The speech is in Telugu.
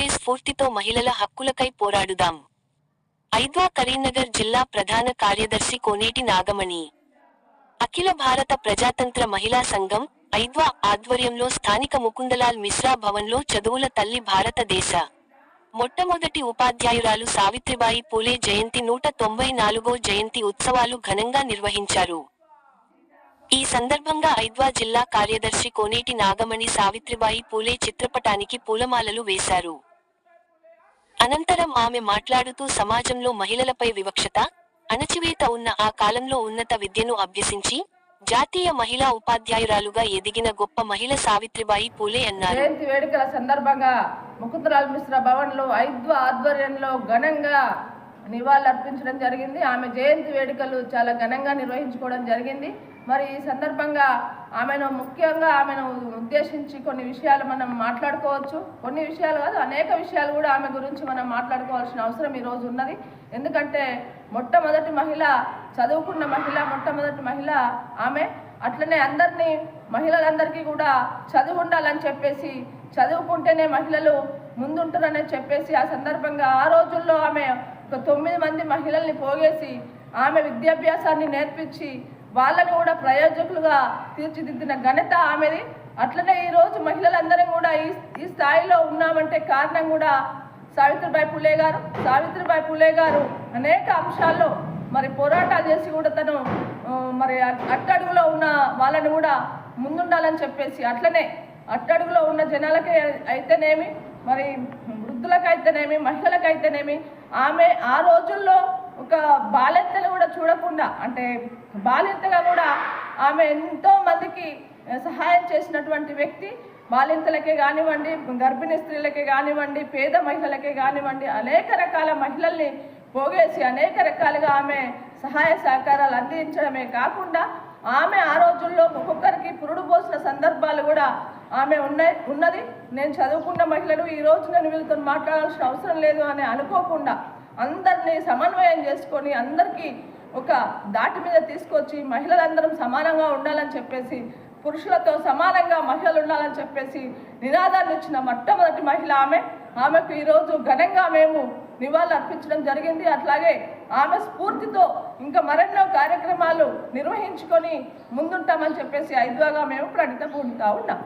స్ఫూర్తితో మహిళల హక్కులకై పోరాడుదాం. ఐద్వా కరీంనగర్ జిల్లా ప్రధాన కార్యదర్శి కోనేటి నాగమణి. అఖిల భారత ప్రజాతంత్ర మహిళా సంఘం ఐద్వా ఆధ్వర్యంలో స్థానిక ముకుందలాల్ మిశ్రా భవన్లో చదువుల తల్లి భారతదేశ. మొట్టమొదటి ఉపాధ్యాయురాలు సావిత్రిబాయి పూలే జయంతి నూట తొంభై నాలుగో జయంతి ఉత్సవాలు ఘనంగా నిర్వహించారు. ఈ సందర్భంగా ఐద్వా జిల్లా కార్యదర్శి కోనేటి నాగమణి సావిత్రిబాయి పూలే చిత్రపటానికి పూలమాలలు వేశారు. అనంతరం ఆమె మాట్లాడుతూ సమాజంలో మహిళలపై వివక్షత అణచివేత ఉన్న ఆ కాలంలో ఉన్నత విద్యను అభ్యసించి జాతీయ మహిళా ఉపాధ్యాయురాలుగా ఎదిగిన గొప్ప మహిళ సావిత్రిబాయి పూలే అన్నారు. జయంతి వేడుకల సందర్భంగా ముకుందలాల్ మిశ్రా భవన్లో ఐద్వ ఆధ్వర్యంలో ఘనంగా నివాళులర్పించడం జరిగింది. ఆమె జయంతి వేడుకలు చాలా ఘనంగా నిర్వహించుకోవడం జరిగింది. మరి ఈ సందర్భంగా ఆమెను ముఖ్యంగా ఆమెను ఉద్దేశించి కొన్ని విషయాలు మనం మాట్లాడుకోవచ్చు. కొన్ని విషయాలు కాదు అనేక విషయాలు కూడా ఆమె గురించి మనం మాట్లాడుకోవాల్సిన అవసరం ఈ రోజు ఉన్నది. ఎందుకంటే మొట్టమొదటి మహిళ చదువుకున్న మహిళ మొట్టమొదటి మహిళ ఆమె. అట్లనే అందరినీ మహిళలందరికీ కూడా చదువు ఉండాలని చెప్పేసి చదువుకుంటేనే మహిళలు ముందుంటారని చెప్పేసి ఆ సందర్భంగా ఆ రోజుల్లో ఆమె తొమ్మిది మంది మహిళల్ని పోగేసి ఆమె విద్యాభ్యాసాన్ని నేర్పించి వాళ్ళని కూడా ప్రయోజకులుగా తీర్చిదిద్దిన ఘనత ఆమెది. అట్లనే ఈరోజు మహిళలందరం కూడా ఈ ఈ స్థాయిలో ఉన్నామంటే కారణం కూడా సావిత్రిబాయి పులే గారు. సావిత్రిబాయి పులే గారు అనేక అంశాల్లో మరి పోరాటాలు చేసి కూడా తను మరి అట్టడుగులో ఉన్న వాళ్ళని కూడా ముందుండాలని చెప్పేసి అట్లనే అట్టడుగులో ఉన్న జనాలకే అయితేనేమి మరి వృద్ధులకైతేనేమి మహిళలకైతేనేమి ఆమె ఆ రోజుల్లో ఒక బాలెత్తలు కూడా చూడకుండా అంటే బాలింతగా కూడా ఆమె ఎంతో మందికి సహాయం చేసినటువంటి వ్యక్తి. బాలింతలకే కానివ్వండి గర్భిణీ స్త్రీలకే కానివ్వండి పేద మహిళలకే కానివ్వండి అనేక రకాల మహిళల్ని పోగేసి అనేక రకాలుగా ఆమె సహాయ సహకారాలు అందించడమే కాకుండా ఆమె ఆ రోజుల్లో ఒక్కొక్కరికి పురుడు పోసిన సందర్భాలు కూడా ఆమె ఉన్నాయి ఉన్నది. నేను చదువుకున్న మహిళలు ఈ రోజు నేను వీళ్ళతో మాట్లాడాల్సిన అవసరం లేదు అని అనుకోకుండా అందరినీ సమన్వయం చేసుకొని అందరికీ ఒక దాటి మీద తీసుకొచ్చి మహిళలందరం సమానంగా ఉండాలని చెప్పేసి పురుషులతో సమానంగా మహిళలు ఉండాలని చెప్పేసి నినాదాన్ని ఇచ్చిన మొట్టమొదటి మహిళ ఆమె. ఆమెకు ఈరోజు ఘనంగా మేము నివాళులు అర్పించడం జరిగింది. అట్లాగే ఆమె స్ఫూర్తితో ఇంకా మరెన్నో కార్యక్రమాలు నిర్వహించుకొని ముందుంటామని చెప్పేసి ఐదుగా మేము ప్రణిత పూడుతూ ఉన్నాం.